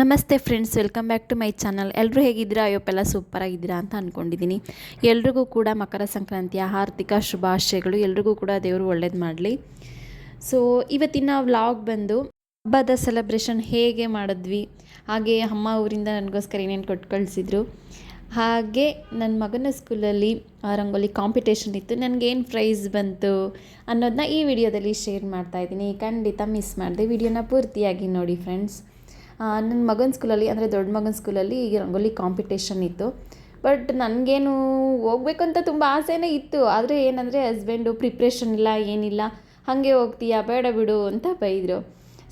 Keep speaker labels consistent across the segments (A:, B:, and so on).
A: ನಮಸ್ತೆ friends, welcome back to my channel. ಎಲ್ಲರೂ ಹೇಗಿದ್ದೀರಾ? ಅಯ್ಯಪ್ಪೆಲ್ಲ ಸೂಪರ್ ಆಗಿದ್ದೀರಾ ಅಂತ ಅಂದ್ಕೊಂಡಿದ್ದೀನಿ ಎಲ್ರಿಗೂ ಕೂಡ ಮಕರ ಸಂಕ್ರಾಂತಿಯ ಆರ್ಥಿಕ ಶುಭಾಶಯಗಳು. ಎಲ್ರಿಗೂ ಕೂಡ ದೇವರು ಒಳ್ಳೇದು ಮಾಡಲಿ. ಸೊ ಇವತ್ತಿನ ವ್ಲಾಗ್ ಬಂದು ಹಬ್ಬದ ಸೆಲೆಬ್ರೇಷನ್ ಹೇಗೆ ಮಾಡಿದ್ವಿ, ಹಾಗೆ ಅಮ್ಮ ಊರಿಂದ ನನಗೋಸ್ಕರ ಏನೇನು ಕೊಟ್ಟು ಕಳಿಸಿದ್ರು ಹಾಗೆ ನನ್ನ ಮಗನ ಸ್ಕೂಲಲ್ಲಿ ರಂಗೋಲಿ ಕಾಂಪಿಟೇಷನ್ ಇತ್ತು. ನನಗೇನು ಪ್ರೈಸ್ ಬಂತು ಅನ್ನೋದನ್ನ ಈ ವಿಡಿಯೋದಲ್ಲಿ ಶೇರ್ ಮಾಡ್ತಾ ಇದ್ದೀನಿ. ಖಂಡಿತ ಮಿಸ್ ಮಾಡಿದೆ. ವಿಡಿಯೋನ ಪೂರ್ತಿಯಾಗಿ ನೋಡಿ ಫ್ರೆಂಡ್ಸ್ ನನ್ನ ಮಗನ ಸ್ಕೂಲಲ್ಲಿ, ಅಂದರೆ ದೊಡ್ಡ ಮಗನ ಸ್ಕೂಲಲ್ಲಿ ಈಗ ರಂಗೋಲಿ ಕಾಂಪಿಟೇಷನ್ ಇತ್ತು. ಬಟ್ ನನಗೇನು ಹೋಗ್ಬೇಕು ಅಂತ ತುಂಬ ಆಸೆನೇ ಇತ್ತು. ಆದರೆ ಏನಂದರೆ ಹಸ್ಬೆಂಡು ಪ್ರಿಪ್ರೇಷನ್ ಇಲ್ಲ, ಏನಿಲ್ಲ. ಹಾಗೆ ಹೋಗ್ತೀಯಾ, ಬೇಡ ಬಿಡು ಅಂತ ಬೈದರು.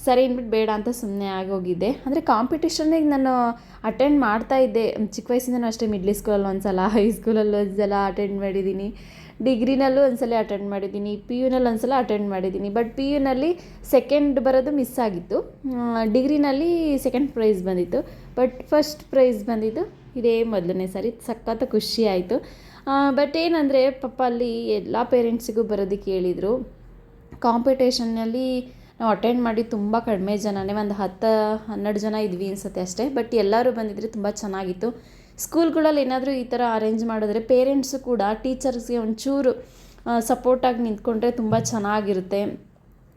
A: ಸರಿ ಅಂದ್ಬಿಟ್ಟು ಬೇಡ ಅಂತ ಸುಮ್ಮನೆ ಆಗೋಗಿದ್ದೆ ಅಂದರೆ ಕಾಂಪಿಟೇಷನ್ನಿಗೆ ನಾನು ಅಟೆಂಡ್ ಮಾಡ್ತಾ ಇದ್ದೆ. ಚಿಕ್ಕ ವಯಸ್ಸಿಂದನೂ ಅಷ್ಟೇ ಮಿಡ್ಲ್ ಸ್ಕೂಲಲ್ಲಿ ಒಂದು ಸಲ ಹೈ ಸ್ಕೂಲಲ್ಲಿ ಒಂದ್ಸಲ ಅಟೆಂಡ್ ಮಾಡಿದ್ದೀನಿ. ಡಿಗ್ರಿನಲ್ಲೂ ಒಂದ್ಸಲ ಅಟೆಂಡ್ ಮಾಡಿದ್ದೀನಿ ಪಿ ಯುನಲ್ಲಿ ಒಂದ್ಸಲ ಅಟೆಂಡ್ ಮಾಡಿದ್ದೀನಿ. ಬಟ್ ಪಿ ಯುನಲ್ಲಿ ಸೆಕೆಂಡ್ ಬರೋದು ಮಿಸ್ ಆಗಿತ್ತು. ಡಿಗ್ರಿನಲ್ಲಿ ಸೆಕೆಂಡ್ ಪ್ರೈಸ್ ಬಂದಿತ್ತು. ಬಟ್ ಫಸ್ಟ್ ಪ್ರೈಸ್ ಬಂದಿದ್ದು ಇದೇ ಮೊದಲನೇ ಸಾರಿ. ಸಖತ್ ಖುಷಿ ಆಯಿತು. ಬಟ್ ಏನಂದರೆ ಪಾಪ ಅಲ್ಲಿ ಎಲ್ಲ ಪೇರೆಂಟ್ಸಿಗೂ ಬರೋದಕ್ಕೆ ಹೇಳಿದರು ಕಾಂಪಿಟೇಷನ್ನಲ್ಲಿ ನಾವು ಅಟೆಂಡ್ ಮಾಡಿ ತುಂಬ ಕಡಿಮೆ ಜನನೇ, ಒಂದು ಹತ್ತು, ಹನ್ನೆರಡು ಜನ ಇದ್ವಿ ಅನ್ಸುತ್ತೆ ಅಷ್ಟೇ. ಬಟ್ ಎಲ್ಲರೂ ಬಂದಿದ್ರೆ ತುಂಬ ಚೆನ್ನಾಗಿತ್ತು. ಸ್ಕೂಲ್ಗಳಲ್ಲಿ ಏನಾದರೂ ಈ ಥರ ಅರೇಂಜ್ ಮಾಡಿದ್ರೆ ಪೇರೆಂಟ್ಸು ಕೂಡ ಟೀಚರ್ಸ್ಗೆ ಒಂಚೂರು ಸಪೋರ್ಟಾಗಿ ನಿಂತ್ಕೊಂಡ್ರೆ ತುಂಬ ಚೆನ್ನಾಗಿರುತ್ತೆ.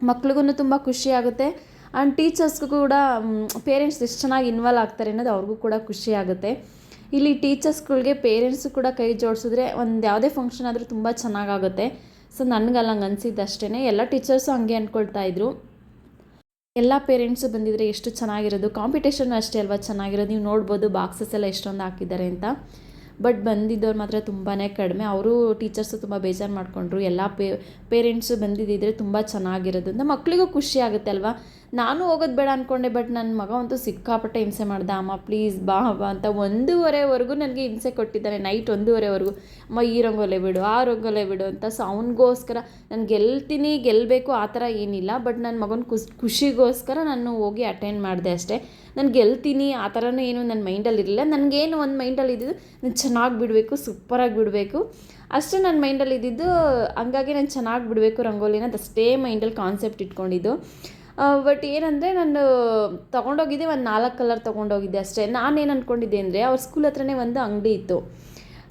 A: ಮಕ್ಳಿಗೂ ತುಂಬ ಖುಷಿ ಆಗುತ್ತೆ. ಆ್ಯಂಡ್ ಟೀಚರ್ಸ್ಗೂ ಕೂಡ ಪೇರೆಂಟ್ಸ್ ಎಷ್ಟು ಚೆನ್ನಾಗಿ ಇನ್ವಾಲ್ವ್ ಆಗ್ತಾರೆ ಅನ್ನೋದು ಅವ್ರಿಗೂ ಕೂಡ ಖುಷಿ ಆಗುತ್ತೆ. ಇಲ್ಲಿ ಟೀಚರ್ಸ್ಗಳಿಗೆ ಪೇರೆಂಟ್ಸು ಕೂಡ ಕೈ ಜೋಡಿಸಿದ್ರೆ ಒಂದು ಯಾವುದೇ ಫಂಕ್ಷನ್ ಆದರೂ ತುಂಬ ಚೆನ್ನಾಗಾಗುತ್ತೆ. ಸೊ ನನಗಲ್ಲ ಹಂಗೆ ಅನಿಸಿದ್ದು ಅಷ್ಟೇ ಎಲ್ಲ ಟೀಚರ್ಸು ಹಂಗೆ ಅಂದ್ಕೊಳ್ತಾ ಇದ್ರು. ಎಲ್ಲ ಪೇರೆಂಟ್ಸು ಬಂದಿದ್ರೆ ಎಷ್ಟು ಚೆನ್ನಾಗಿರೋದು ಕಾಂಪಿಟೇಷನ್ ಅಷ್ಟೇ ಅಲ್ವಾ ಚೆನ್ನಾಗಿರೋದು, ನೀವು ನೋಡ್ಬೋದು ಬಾಕ್ಸಸ್ ಎಲ್ಲ ಎಷ್ಟೊಂದು ಹಾಕಿದ್ದಾರೆ ಅಂತ. ಬಟ್ ಬಂದಿದ್ದವ್ರು ಮಾತ್ರ ತುಂಬಾ ಕಡಿಮೆ. ಅವರು ಟೀಚರ್ಸು ತುಂಬ ಬೇಜಾರು ಮಾಡಿಕೊಂಡ್ರು. ಎಲ್ಲ ಪೇ ಪೇರೆಂಟ್ಸು ಬಂದಿದ್ದಿದ್ರೆ ತುಂಬ ಚೆನ್ನಾಗಿರೋದು ಅಂತ ಮಕ್ಕಳಿಗೂ ಖುಷಿ ಆಗುತ್ತೆ ಅಲ್ವಾ? ನಾನು ಹೋಗೋದು ಬೇಡ ಅಂದ್ಕೊಂಡೆ ಬಟ್ ನನ್ನ ಮಗ ಅಂತೂ ಸಿಕ್ಕಾಪಟ್ಟೆ ಹಿಂಸೆ ಮಾಡ್ದೆ. ಅಮ್ಮ ಪ್ಲೀಸ್ ಬಾ ಬಾ ಅಂತ ಒಂದೂವರೆವರೆಗೂ ನನಗೆ ಹಿಂಸೆ ಕೊಟ್ಟಿದ್ದಾನೆ ನೈಟ್ ಒಂದೂವರೆವರೆಗೂ. ಅಮ್ಮ, ಈ ರಂಗೋಲೆ ಬಿಡು, ಆ ರಂಗೋಲೆ ಬಿಡು ಅಂತ ಸೊ, ಅವನಿಗೋಸ್ಕರ ನಾನು ಗೆಲ್ತೀನಿ ಗೆಲ್ಲಬೇಕು ಆ ಥರ ಏನಿಲ್ಲ ಬಟ್ ನನ್ನ ಮಗನ ಖುಷ್, ಖುಷಿಗೋಸ್ಕರ ನಾನು ಹೋಗಿ ಅಟೆಂಡ್ ಮಾಡಿದೆ ಅಷ್ಟೇ. ನಾನು ಗೆಲ್ತೀನಿ, ಆ ಥರನೂ ಏನು ನನ್ನ ಮೈಂಡಲ್ಲಿ ಇರಲಿಲ್ಲ. ನನಗೇನು ಒಂದು ಮೈಂಡಲ್ಲಿ ಇದ್ದಿದ್ದು ನಾನು ಚೆನ್ನಾಗಿ ಬಿಡಬೇಕು, ಸೂಪರಾಗಿ ಬಿಡಬೇಕು. ಅಷ್ಟೇ ನನ್ನ ಮೈಂಡಲ್ಲಿ ಇದ್ದಿದ್ದು, ಹಂಗಾಗಿ ನಾನು ಚೆನ್ನಾಗಿ ಬಿಡಬೇಕು ರಂಗೋಲಿನ ಅದಷ್ಟೇ ಮೈಂಡಲ್ಲಿ ಕಾನ್ಸೆಪ್ಟ್ ಇಟ್ಕೊಂಡಿದ್ದು. ಬಟ್ ಏನಂದರೆ ನಾನು ತೊಗೊಂಡೋಗಿದ್ದೆ ಒಂದು ನಾಲ್ಕು ಕಲರ್ ತೊಗೊಂಡೋಗಿದ್ದೆ ಅಷ್ಟೇ. ನಾನೇನು ಅಂದ್ಕೊಂಡಿದ್ದೆ ಅಂದರೆ ಅವ್ರ ಸ್ಕೂಲ್ ಹತ್ರನೇ ಒಂದು ಅಂಗಡಿ ಇತ್ತು.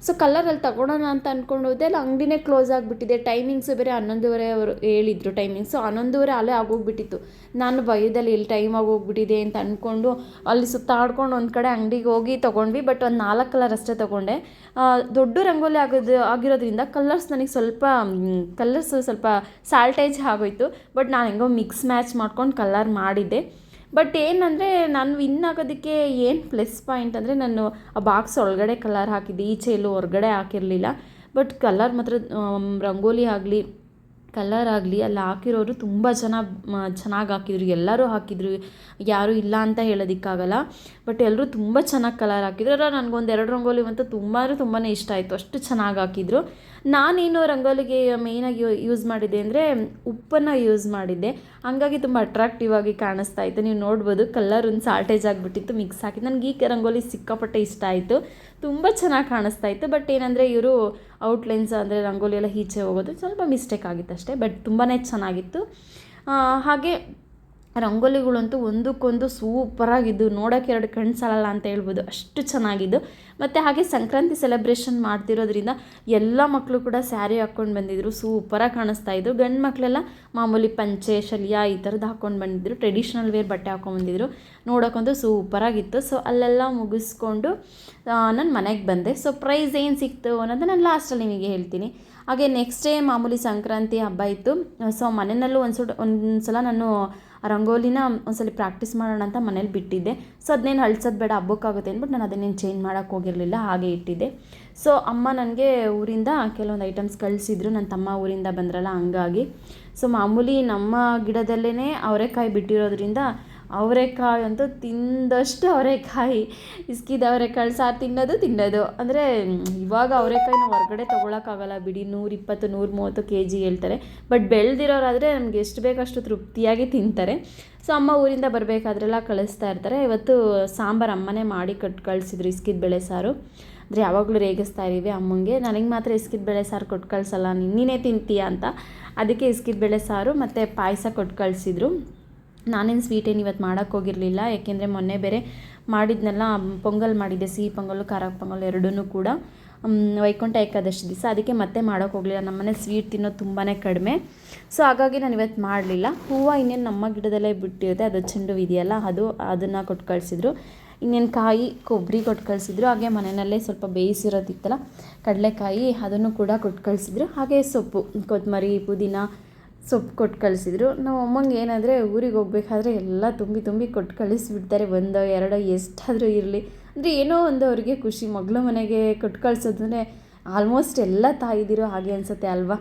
A: ಸೊ ಕಲರಲ್ಲಿ ತಗೊಳ್ಳೋಣ ಅಂತ ಅಂದ್ಕೊಂಡು ಹೋದೆ. ಅಲ್ಲಿ ಅಂಗಡಿನೇ ಕ್ಲೋಸ್ ಆಗಿಬಿಟ್ಟಿದೆ. ಟೈಮಿಂಗ್ಸು ಬೇರೆ ಹನ್ನೊಂದುವರೆ ಅವರು ಹೇಳಿದ್ರು ಟೈಮಿಂಗ್ಸು ಹನ್ನೊಂದುವರೆ ಅಲ್ಲೇ ಆಗೋಗ್ಬಿಟ್ಟಿತ್ತು. ನಾನು ಭಯದಲ್ಲಿ ಇಲ್ಲಿ ಟೈಮ್ ಆಗೋಗ್ಬಿಟ್ಟಿದೆ ಅಂತ ಅಂದ್ಕೊಂಡು ಅಲ್ಲಿ ಸುತ್ತಾಡ್ಕೊಂಡು ಒಂದು ಕಡೆ ಅಂಗಡಿಗೆ ಹೋಗಿ ತೊಗೊಂಡ್ವಿ. ಬಟ್ ಒಂದು ನಾಲ್ಕು ಕಲರ್ ಅಷ್ಟೇ ತೊಗೊಂಡೆ. ದೊಡ್ಡ ರಂಗೋಲಿ ಆಗೋದು, ಆಗಿರೋದ್ರಿಂದ ಕಲರ್ಸ್ ನನಗೆ ಸ್ವಲ್ಪ ಕಲರ್ಸ್ ಸ್ವಲ್ಪ ಸಾಲ್ಟೇಜ್ ಆಗೋಯ್ತು. ಬಟ್ ನಾನು ಹೆಂಗೋ ಮಿಕ್ಸ್ ಮ್ಯಾಚ್ ಮಾಡ್ಕೊಂಡು ಕಲರ್ ಮಾಡಿದ್ದೆ. ಬಟ್ ಏನಂದರೆ, ನಾನು ವಿನ್ ಆಗೋದಕ್ಕೆ ಏನು ಪ್ಲಸ್ ಪಾಯಿಂಟ್ ಅಂದರೆ ನಾನು ಆ ಬಾಕ್ಸ್ ಒಳಗಡೆ ಕಲರ್ ಹಾಕಿದ್ದೆ. ಈಚೆ ಎಲ್ಲೂ ಹೊರಗಡೆ ಹಾಕಿರಲಿಲ್ಲ. ಬಟ್ ಕಲರ್ ಮಾತ್ರ ರಂಗೋಲಿ ಆಗಲಿ ಕಲರ್ ಆಗಲಿ, ಅಲ್ಲಿ ಹಾಕಿರೋರು ತುಂಬ ಜನ ಚೆನ್ನಾಗಿ ಹಾಕಿದ್ರು. ಎಲ್ಲರೂ ಹಾಕಿದ್ರು. ಯಾರೂ ಇಲ್ಲ ಅಂತ ಹೇಳೋದಕ್ಕಾಗಲ್ಲ. ಬಟ್ ಎಲ್ಲರೂ ತುಂಬ ಚೆನ್ನಾಗಿ ಕಲರ್ ಹಾಕಿದ್ರು. ಅಲ್ಲ, ನನಗೊಂದು ಎರಡು ರಂಗೋಲಿ ಅಂತೂ ತುಂಬ ತುಂಬಾ ಇಷ್ಟ ಆಯಿತು. ಅಷ್ಟು ಚೆನ್ನಾಗಿ ಹಾಕಿದ್ರು. ನಾನೇನು ರಂಗೋಲಿಗೆ ಮೇಯ್ನಾಗಿ ಯೂಸ್ ಮಾಡಿದ್ದೆ ಅಂದರೆ, ಉಪ್ಪನ್ನು ಯೂಸ್ ಮಾಡಿದ್ದೆ. ಹಂಗಾಗಿ ತುಂಬ ಅಟ್ರಾಕ್ಟಿವ್ ಆಗಿ ಕಾಣಿಸ್ತಾ ಇತ್ತು. ನೀವು ನೋಡ್ಬೋದು ಕಲರ್ ಒಂದು ಸಾಲ್ಟೇಜ್ ಆಗಿಬಿಟ್ಟಿತ್ತು ಮಿಕ್ಸ್ ಹಾಕಿ. ನನಗೆ ಈ ರಂಗೋಲಿ ಸಿಕ್ಕಾಪಟ್ಟೆ ಇಷ್ಟ ಆಯಿತು. ತುಂಬ ಚೆನ್ನಾಗಿ ಕಾಣಿಸ್ತಾ ಇತ್ತು. ಬಟ್ ಏನಂದರೆ ಇವರು ಔಟ್ಲೈನ್ಸ್ ಅಂದರೆ ರಂಗೋಲಿ ಎಲ್ಲ ಈಚೆ ಹೋಗೋದು ಸ್ವಲ್ಪ ಮಿಸ್ಟೇಕ್ ಆಗಿತ್ತು ಅಷ್ಟೇ ಬಟ್ ತುಂಬಾ ಚೆನ್ನಾಗಿತ್ತು ಹಾಗೆ ರಂಗೋಲಿಗಳಂತೂ ಒಂದಕ್ಕೊಂದು ಸೂಪರಾಗಿದ್ದು, ನೋಡೋಕೆ ಎರಡು ಕಣ್ಣು ಸಾಲಲ್ಲ ಅಂತ ಹೇಳ್ಬೋದು. ಅಷ್ಟು ಚೆನ್ನಾಗಿದ್ದು. ಮತ್ತು ಹಾಗೆ ಸಂಕ್ರಾಂತಿ ಸೆಲೆಬ್ರೇಷನ್ ಮಾಡ್ತಿರೋದ್ರಿಂದ ಎಲ್ಲ ಮಕ್ಕಳು ಕೂಡ ಸ್ಯಾರಿ ಹಾಕ್ಕೊಂಡು ಬಂದಿದ್ರು. ಸೂಪರಾಗಿ ಕಾಣಿಸ್ತಾ ಇದ್ರು. ಗಂಡು ಮಕ್ಕಳೆಲ್ಲ ಮಾಮೂಲಿ ಪಂಚೆ, ಶಲ್ಯ ಈ ಥರದ್ದು ಹಾಕ್ಕೊಂಡು ಬಂದಿದ್ರು. ಟ್ರೆಡಿಷ್ನಲ್ ವೇರ್ ಬಟ್ಟೆ ಹಾಕ್ಕೊಂಡು ಬಂದಿದ್ರು. ನೋಡೋಕ್ಕಂತೂ ಸೂಪರಾಗಿತ್ತು. ಸೊ ಅಲ್ಲೆಲ್ಲ ಮುಗಿಸ್ಕೊಂಡು ನಾನು ಮನೆಗೆ ಬಂದೆ. ಸೊ ಪ್ರೈಸ್ ಏನು ಸಿಕ್ತು ಅನ್ನೋದು ನಾನು ಲಾಸ್ಟಲ್ಲಿ ನಿಮಗೆ ಹೇಳ್ತೀನಿ. ಹಾಗೆ ನೆಕ್ಸ್ಟ್ ಡೇ ಮಾಮೂಲಿ ಸಂಕ್ರಾಂತಿ ಹಬ್ಬ ಇತ್ತು. ಸೊ ಮನೆಯಲ್ಲೂ ಒಂದು ಒಂದು ಸಲ ನಾನು ರಂಗೋಲಿನ ಒಂದ್ಸಲ ಪ್ರಾಕ್ಟೀಸ್ ಮಾಡೋಣ ಅಂತ ಮನೇಲಿ ಬಿಟ್ಟಿದ್ದೆ. ಸೊ ಅದನ್ನೇನು ಅಳ್ಸೋದು ಬೇಡ, ಹಬ್ಬಕ್ಕಾಗುತ್ತೆ ಅಂದ್ಬಿಟ್ಟು ನಾನು ಅದನ್ನೇನು ಚೇಂಜ್ ಮಾಡೋಕ್ಕೆ ಹೋಗಿರಲಿಲ್ಲ, ಹಾಗೆ ಇಟ್ಟಿದ್ದೆ. ಸೊ ಅಮ್ಮ ನನಗೆ ಊರಿಂದ ಕೆಲವೊಂದು ಐಟಮ್ಸ್ ಕಳಿಸಿದ್ರು. ನನ್ನ ತಮ್ಮ ಊರಿಂದ ಬಂದ್ರಲ್ಲ ಹಂಗಾಗಿ. ಸೊ ಮಾಮೂಲಿ ನಮ್ಮ ಗಿಡದಲ್ಲೇ ಅವರೆಕಾಯಿ ಬಿಟ್ಟಿರೋದ್ರಿಂದ ಅವರೆಕಾಯಿ ಅಂತೂ ತಿಂದಷ್ಟು ಅವರೆಕಾಯಿ. ಇಸ್ಕಿದ ಅವರೆಕಾಳು ಸಾರು ತಿನ್ನೋದು ತಿನ್ನೋದು. ಅಂದರೆ ಇವಾಗ ಅವರೆಕಾಯಿನ ಹೊರಗಡೆ ತೊಗೊಳಕ್ಕಾಗಲ್ಲ ಬಿಡಿ. ನೂರಿಪ್ಪತ್ತು ನೂರ ಮೂವತ್ತು ಕೆ ಜಿ ಹೇಳ್ತಾರೆ. ಬಟ್ ಬೆಳೆದಿರೋರಾದರೆ ನಮ್ಗೆ ಎಷ್ಟು ಬೇಕಷ್ಟು ತೃಪ್ತಿಯಾಗಿ ತಿಂತಾರೆ. ಸೊ ಅಮ್ಮ ಊರಿಂದ ಬರಬೇಕಾದ್ರೆಲ್ಲ ಕಳಿಸ್ತಾ ಇರ್ತಾರೆ. ಇವತ್ತು ಸಾಂಬಾರು ಅಮ್ಮನೇ ಮಾಡಿ ಕಟ್, ಕಳಿಸಿದ್ರು ಇಸ್ಕಿದ ಬೇಳೆ ಸಾರು. ಅಂದರೆ, ಯಾವಾಗಲೂ ರೇಗಿಸ್ತಾ ಇದ್ದೀವಿ ಅಮ್ಮಂಗೆ. ನನಗೆ ಮಾತ್ರ ಇಸ್ಕಿದ ಬೇಳೆ ಸಾರು ಕೊಟ್ಟು ಕಳಿಸಲ್ಲ. ನೀನೇ ತಿಂತೀಯ ಅಂತ. ಅದಕ್ಕೆ ಇಸ್ಕಿದ ಬೇಳೆ ಸಾರು ಮತ್ತು ಪಾಯಸ ಕೊಟ್ಟು ಕಳಿಸಿದ್ರು. ನಾನೇನು ಸ್ವೀಟ್ ಏನು ಇವತ್ತು ಮಾಡೋಕ್ಕೆ ಹೋಗಿರಲಿಲ್ಲ, ಯಾಕೆಂದರೆ ಮೊನ್ನೆ ಬೇರೆ ಮಾಡಿದ್ನೆಲ್ಲ ಪೊಂಗಲ್ ಮಾಡಿದ್ದೆ, ಸಿಹಿ ಪೊಂಗಲ್ಲು ಖಾರ ಪೊಂಗಲ್ ಎರಡೂ ಕೂಡ. ವೈಕುಂಠ ಏಕಾದಶಿ ದಿವಸ, ಅದಕ್ಕೆ ಮತ್ತೆ ಮಾಡೋಕ್ಕೆ ಹೋಗಲಿಲ್ಲ, ನಮ್ಮನೆ ಸ್ವೀಟ್ ತಿನ್ನೋದು ತುಂಬಾ ಕಡಿಮೆ. ಸೊ ಹಾಗಾಗಿ ನಾನು ಇವತ್ತು ಮಾಡಲಿಲ್ಲ. ಹೂವು ಇನ್ನೇನು ನಮ್ಮ ಗಿಡದಲ್ಲೇ ಬಿಟ್ಟಿರುತ್ತೆ, ಅದು ಚೆಂಡು ಇದೆಯಲ್ಲ ಅದು ಅದನ್ನು ಕೊಟ್ಟು ಕಳಿಸಿದ್ರು. ಇನ್ನೇನು ಕಾಯಿ ಕೊಬ್ಬರಿ ಕೊಟ್ಟು ಕಳಿಸಿದ್ರು, ಹಾಗೆ ಮನೆಯಲ್ಲೇ ಸ್ವಲ್ಪ ಬೇಯಿಸಿರೋದಿತ್ತಲ್ಲ, ಕಡಲೆಕಾಯಿ, ಅದನ್ನು ಕೂಡ ಕೊಟ್ಟು ಕಳಿಸಿದ್ರು. ಹಾಗೆ ಸೊಪ್ಪು ಕೊತ್ತಂಬರಿ ಪುದೀನ ಸೊಪ್ಪು ಕೊಟ್ಟು ಕಳಿಸಿದ್ರು. ನಮ್ಮ ಅಮ್ಮಂಗೆ ಏನಂದರೆ, ಊರಿಗೆ ಹೋಗ್ಬೇಕಾದ್ರೆ ಎಲ್ಲ ತುಂಬಿ ತುಂಬಿ ಕೊಟ್ಟು ಕಳಿಸ್ಬಿಡ್ತಾರೆ. ಒಂದೋ ಎರಡೋ ಎಷ್ಟಾದರೂ ಇರಲಿ. ಅಂದರೆ ಏನೋ ಒಂದು ಅವರಿಗೆ ಖುಷಿ. ಮಗಳ ಮನೆಗೆ ಕೊಟ್ಟು ಕಳಿಸೋದಂದ್ರೆ ಆಲ್ಮೋಸ್ಟ್ ಎಲ್ಲ ತಾಯಿದಿರೋ ಹಾಗೆ ಅನಿಸುತ್ತೆ ಅಲ್ವಾ?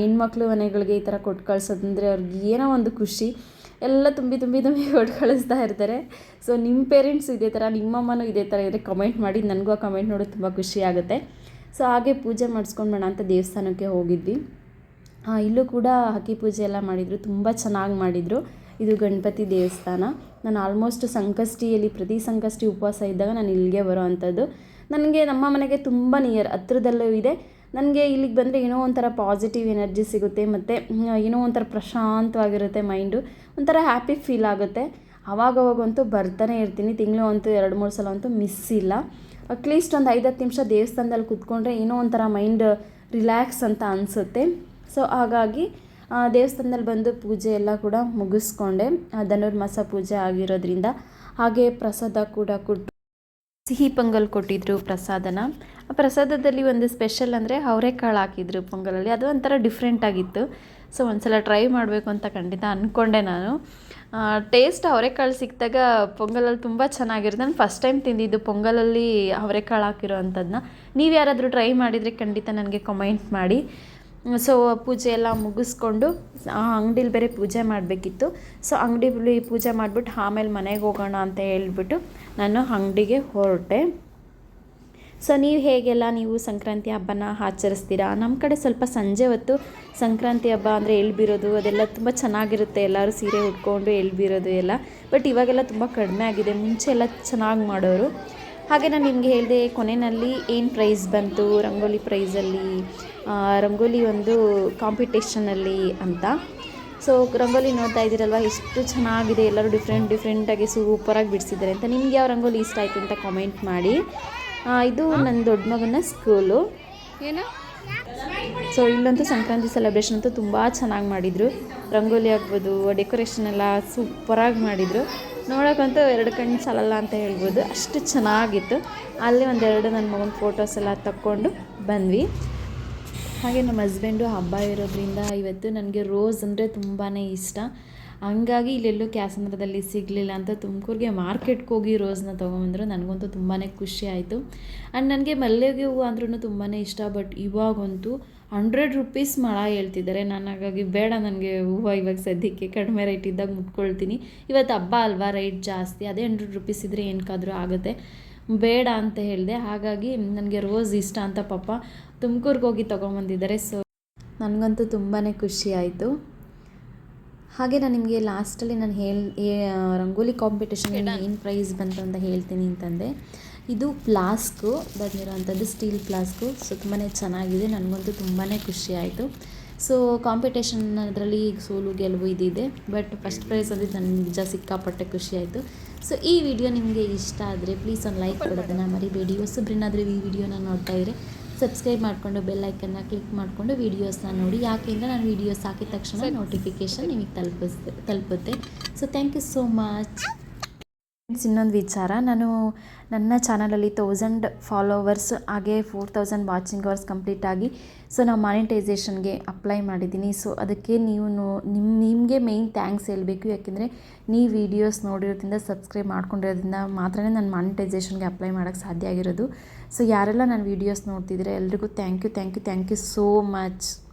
A: ಹೆಣ್ಮಕ್ಳು ಮನೆಗಳಿಗೆ ಈ ಥರ ಕೊಟ್ಟು ಕಳಿಸೋದಂದ್ರೆ ಅವ್ರಿಗೆ ಏನೋ ಒಂದು ಖುಷಿ. ಎಲ್ಲ ತುಂಬಿ ತುಂಬಿ ತುಂಬಿ ಕೊಟ್ಟು ಕಳಿಸ್ತಾ ಇರ್ತಾರೆ. ಸೊ ನಿಮ್ಮ ಪೇರೆಂಟ್ಸ್ ಇದೇ ಥರ ನಿಮ್ಮಮ್ಮನೂ ಇದೇ ಥರ ಇದ್ದರೆ ಕಮೆಂಟ್ ಮಾಡಿ. ನನಗೂ ಆ ಕಮೆಂಟ್ ನೋಡೋದು ತುಂಬ ಖುಷಿ ಆಗುತ್ತೆ. ಸೊ ಹಾಗೆ ಪೂಜೆ ಮಾಡಿಸ್ಕೊಂಡು ಬೇಡ ಅಂತ ದೇವಸ್ಥಾನಕ್ಕೆ ಹೋಗಿದ್ವಿ. ಇಲ್ಲೂ ಕೂಡ ಹಕ್ಕಿ ಪೂಜೆ ಎಲ್ಲ ಮಾಡಿದರು, ತುಂಬ ಚೆನ್ನಾಗಿ ಮಾಡಿದರು. ಇದು ಗಣಪತಿ ದೇವಸ್ಥಾನ. ನಾನು ಆಲ್ಮೋಸ್ಟ್ ಸಂಕಷ್ಟಿಯಲ್ಲಿ, ಪ್ರತಿ ಸಂಕಷ್ಟಿ ಉಪವಾಸ ಇದ್ದಾಗ ನಾನು ಇಲ್ಲಿಗೆ ಬರೋ ಅಂಥದ್ದು. ನನಗೆ ನಮ್ಮ ಮನೆಗೆ ತುಂಬ ನಿಯರ್ ಹತ್ರದಲ್ಲೂ ಇದೆ. ನನಗೆ ಇಲ್ಲಿಗೆ ಬಂದರೆ ಏನೋ ಒಂಥರ ಪಾಸಿಟಿವ್ ಎನರ್ಜಿ ಸಿಗುತ್ತೆ, ಮತ್ತು ಏನೋ ಒಂಥರ ಪ್ರಶಾಂತವಾಗಿರುತ್ತೆ ಮೈಂಡು ಒಂಥರ ಹ್ಯಾಪಿ ಫೀಲ್ ಆಗುತ್ತೆ. ಅವಾಗವಾಗಂತೂ ಬರ್ತಾನೆ ಇರ್ತೀನಿ, ತಿಂಗಳು ಅಂತೂ, ಎರಡು, ಮೂರು ಸಲ ಅಂತೂ ಮಿಸ್ ಇಲ್ಲ. ಅಟ್ಲೀಸ್ಟ್ ಒಂದು ಐದು, ಹತ್ತು ನಿಮಿಷ ದೇವಸ್ಥಾನದಲ್ಲಿ ಕೂತ್ಕೊಂಡ್ರೆ ಏನೋ ಒಂಥರ ಮೈಂಡ್ ರಿಲ್ಯಾಕ್ಸ್ ಅಂತ ಅನಿಸುತ್ತೆ. ಸೊ ಹಾಗಾಗಿ ದೇವಸ್ಥಾನದಲ್ಲಿ ಬಂದು ಪೂಜೆ ಎಲ್ಲ ಕೂಡ ಮುಗಿಸ್ಕೊಂಡೆ. ಧನುರ್ಮಾಸ ಪೂಜೆ ಆಗಿರೋದ್ರಿಂದ ಹಾಗೆ ಪ್ರಸಾದ ಕೂಡ ಕೊಟ್ಟು ಸಿಹಿ ಪೊಂಗಲ್ ಕೊಟ್ಟಿದ್ರು ಪ್ರಸಾದನ. ಆ ಪ್ರಸಾದದಲ್ಲಿ ಒಂದು ಸ್ಪೆಷಲ್ ಅಂದರೆ ಅವರೆಕಾಳು ಹಾಕಿದ್ರು ಪೊಂಗಲಲ್ಲಿ. ಅದು ಒಂಥರ ಡಿಫ್ರೆಂಟ್ ಆಗಿತ್ತು. ಸೊ ಒಂದ್ಸಲ ಟ್ರೈ ಮಾಡಬೇಕು ಅಂತ ಖಂಡಿತ ಅಂದ್ಕೊಂಡೆ ನಾನು. ಟೇಸ್ಟ್ ಅವರೆಕಾಳು ಸಿಕ್ಕಿದಾಗ ಪೊಂಗಲಲ್ಲಿ ತುಂಬ ಚೆನ್ನಾಗಿರುತ್ತೆ. ನಾನು ಫಸ್ಟ್ ಟೈಮ್ ತಿಂದಿದ್ದು ಪೊಂಗಲಲ್ಲಿ ಅವರೆಕಾಳು ಹಾಕಿರೋ ಅಂಥದ್ದನ್ನ ನೀವು ಯಾರಾದರೂ ಟ್ರೈ ಮಾಡಿದರೆ ಖಂಡಿತ ನನಗೆ ಕಮೆಂಟ್ ಮಾಡಿ. ಸೊ ಪೂಜೆ ಎಲ್ಲ ಮುಗಿಸ್ಕೊಂಡು ಅಂಗಡಿಲಿ ಬೇರೆ ಪೂಜೆ ಮಾಡಬೇಕಿತ್ತು. ಸೊ ಅಂಗಡಿಲಿ ಪೂಜೆ ಮಾಡಿಬಿಟ್ಟು ಆಮೇಲೆ ಮನೆಗೆ ಹೋಗೋಣ ಅಂತ ಹೇಳ್ಬಿಟ್ಟು ನಾನು ಅಂಗಡಿಗೆ ಹೊರಟೆ. ಸೊ ನೀವು ಹೇಗೆಲ್ಲ ನೀವು ಸಂಕ್ರಾಂತಿ ಹಬ್ಬನ ಆಚರಿಸ್ತೀರಾ? ನಮ್ಮ ಕಡೆ ಸ್ವಲ್ಪ ಸಂಜೆ ಹೊತ್ತು ಸಂಕ್ರಾಂತಿ ಹಬ್ಬ ಅಂದರೆ ಎಳ್ಬಿರೋದು, ಅದೆಲ್ಲ ತುಂಬ ಚೆನ್ನಾಗಿರುತ್ತೆ. ಎಲ್ಲರೂ ಸೀರೆ ಉಟ್ಕೊಂಡು ಎಳ್ಬಿರೋದು ಎಲ್ಲ. ಬಟ್ ಇವಾಗೆಲ್ಲ ತುಂಬ ಕಡಿಮೆ ಆಗಿದೆ. ಮುಂಚೆ ಎಲ್ಲ ಚೆನ್ನಾಗಿ ಮಾಡೋರು. ಹಾಗೆ ನಾನು ನಿಮಗೆ ಹೇಳಿದೆ ಕೊನೆಯಲ್ಲಿ ಏನು ಪ್ರೈಸ್ ಬಂತು? ರಂಗೋಲಿ ಪ್ರೈಸಲ್ಲಿ ರಂಗೋಲಿ ಒಂದು ಕಾಂಪಿಟೇಷನಲ್ಲಿ ಅಂತ. ಸೊ ರಂಗೋಲಿ ನೋಡ್ತಾ ಇದ್ದೀರಲ್ವ? ಎಷ್ಟು ಚೆನ್ನಾಗಿದೆ ಎಲ್ಲರೂ ಡಿಫ್ರೆಂಟ್ ಡಿಫ್ರೆಂಟಾಗಿ ಸೂಪರಾಗಿ ಬಿಡಿಸಿದ್ದಾರೆ ಅಂತ. ನಿಮ್ಗೆ ಯಾವ ರಂಗೋಲಿ ಇಷ್ಟ ಆಯಿತು ಅಂತ ಕಾಮೆಂಟ್ ಮಾಡಿ. ಇದು ನನ್ನ ದೊಡ್ಡ ಮಗನ ಸ್ಕೂಲು
B: ಏನು?
A: ಸೊ ಇಲ್ಲಂತೂ ಸಂಕ್ರಾಂತಿ ಸೆಲೆಬ್ರೇಷನ್ ಅಂತೂ ತುಂಬ ಚೆನ್ನಾಗಿ ಮಾಡಿದರು. ರಂಗೋಲಿ ಆಗ್ಬೋದು ಡೆಕೋರೇಷನ್ ಎಲ್ಲ ಸೂಪರಾಗಿ ಮಾಡಿದರು. ನೋಡೋಕ್ಕಂತೂ ಎರಡು ಕಣ್ಣು ಸಾಲಲ್ಲ ಅಂತ ಹೇಳ್ಬೋದು. ಅಷ್ಟು ಚೆನ್ನಾಗಿತ್ತು. ಅಲ್ಲಿ ಒಂದೆರಡು ನನ್ನ ಮಗನ ಫೋಟೋಸ್ ಎಲ್ಲ ತಕ್ಕೊಂಡು ಬಂದ್ವಿ. ಹಾಗೆ ನಮ್ಮ ಹಸ್ಬೆಂಡು ಹಬ್ಬ ಇರೋದ್ರಿಂದ ಇವತ್ತು ನನಗೆ ರೋಸ್ ಅಂದರೆ ತುಂಬಾ ಇಷ್ಟ. ಹಂಗಾಗಿ ಇಲ್ಲೆಲ್ಲೂ ಕ್ಯಾಸಂದ್ರದಲ್ಲಿ ಸಿಗಲಿಲ್ಲ ಅಂತ ತುಮಕೂರಿಗೆ ಮಾರ್ಕೆಟ್ಗೆ ಹೋಗಿ ರೋಸ್ನ ತೊಗೊಂಬಂದರು. ನನಗಂತೂ ತುಂಬಾ ಖುಷಿ ಆಯಿತು. ಆ್ಯಂಡ್ ನನಗೆ ಮಲ್ಲಿಗೆ ಹೂವು ಅಂದ್ರೂ ತುಂಬಾ ಇಷ್ಟ ಬಟ್ ಇವಾಗಂತೂ ಹಂಡ್ರೆಡ್ ರುಪೀಸ್ ಮಳ ಹೇಳ್ತಿದ್ದಾರೆ. ನಾನು ಹಾಗಾಗಿ ಬೇಡ ನನಗೆ ಹೂವು ಇವಾಗ ಸದ್ಯಕ್ಕೆ. ಕಡಿಮೆ ರೇಟ್ ಇದ್ದಾಗ ಮುಟ್ಕೊಳ್ತೀನಿ. ಇವತ್ತು ಹಬ್ಬ ಅಲ್ವಾ? ರೇಟ್ ಜಾಸ್ತಿ. ಅದೇ ಹಂಡ್ರೆಡ್ ರುಪೀಸ್ ಇದ್ದರೆ ಏನಕ್ಕಾದರೂ ಆಗುತ್ತೆ. ಬೇಡ ಅಂತ ಹೇಳಿದೆ. ಹಾಗಾಗಿ ನನಗೆ ರೋಸ್ ಇಷ್ಟ ಅಂತ ಪಾಪ ತುಮಕೂರಿಗೆ ಹೋಗಿ ತೊಗೊಂಬಂದಿದ್ದಾರೆ. ಸೊ ನನಗಂತೂ ತುಂಬಾ ಖುಷಿ ಆಯಿತು. ಹಾಗೆ ನಾನು ನಿಮಗೆ ಲಾಸ್ಟಲ್ಲಿ ನಾನು ಹೇಳಿ ರಂಗೋಲಿ ಕಾಂಪಿಟೇಷನ್ ಏನು ಪ್ರೈಸ್ ಬಂತು ಅಂತ ಹೇಳ್ತೀನಿ ಅಂತಂದೆ. ಇದು ಫ್ಲಾಸ್ಕು ಬಂದಿರೋವಂಥದ್ದು ಸ್ಟೀಲ್ ಪ್ಲಾಸ್ಕು ಸೊ ತುಂಬಾ ಚೆನ್ನಾಗಿದೆ. ನನಗಂತೂ ತುಂಬಾ ಖುಷಿ ಆಯಿತು. ಸೊ ಕಾಂಪಿಟೇಷನ್ ಅದರಲ್ಲಿ ಸೋಲು ಗೆಲುವು ಇದಿದೆ. ಬಟ್ ಫಸ್ಟ್ ಪ್ರೈಸ್ ನನ್ನ ನನಗೆ ನಿಜ ಸಿಕ್ಕಾಪಟ್ಟೆ ಖುಷಿ ಆಯಿತು. ಸೊ ಈ ವಿಡಿಯೋ ನಿಮಗೆ ಇಷ್ಟ ಆದರೆ ಪ್ಲೀಸ್ ಒಂದು ಲೈಕ್ ಕೊಡೋದನ್ನು ಮರಿಬೇಡಿ. ಹೊಸಬ್ರೇನಾದರೂ ಈ ವಿಡಿಯೋನ ನೋಡ್ತಾ ಇದ್ರೆ ಸಬ್ಸ್ಕ್ರೈಬ್ ಮಾಡಿಕೊಂಡು ಬೆಲ್ಲೈಕನ್ನ ಕ್ಲಿಕ್ ಮಾಡಿಕೊಂಡು ವೀಡಿಯೋಸ್ನ ನೋಡಿ. ಯಾಕೆಂದರೆ ನಾನು ವೀಡಿಯೋಸ್ ಹಾಕಿದ ತಕ್ಷಣ ನೋಟಿಫಿಕೇಷನ್ ನಿಮಗೆ ತಲುಪಿಸ್ ತಲುಪುತ್ತೆ. So thank you so much ಇನ್ನೊಂದು ವಿಚಾರ. ನಾನು ನನ್ನ ಚಾನಲಲ್ಲಿ ತೌಸಂಡ್ ಫಾಲೋವರ್ಸ್ ಹಾಗೆ four thousand watching hours complete ಆಗಿ ಸೊ ನಾವು ಮಾನಿಟೈಸೇಷನ್ಗೆ ಅಪ್ಲೈ ಮಾಡಿದ್ದೀನಿ ಸೊ ಅದಕ್ಕೆ ನೀವು ನೋ- ನಿಮ್ಮ ನಿಮಗೆ ಮೇಯ್ನ್ ಥ್ಯಾಂಕ್ಸ್ ಹೇಳಬೇಕು. ಯಾಕೆಂದರೆ ನೀವು ವೀಡಿಯೋಸ್ ನೋಡಿರೋದ್ರಿಂದ ಸಬ್ಸ್ಕ್ರೈಬ್ ಮಾಡ್ಕೊಂಡಿರೋದ್ರಿಂದ ಮಾತ್ರನೇ ನಾನು ಮಾನಿಟೈಸೇಷನ್ಗೆ ಅಪ್ಲೈ ಮಾಡೋಕ್ಕೆ ಸಾಧ್ಯ ಆಗಿರೋದು. ಸೊ ಯಾರೆಲ್ಲ ನನ್ನ ವೀಡಿಯೋಸ್ ನೋಡ್ತಿದ್ರೆ ಎಲ್ರಿಗೂ thank you thank you thank you so much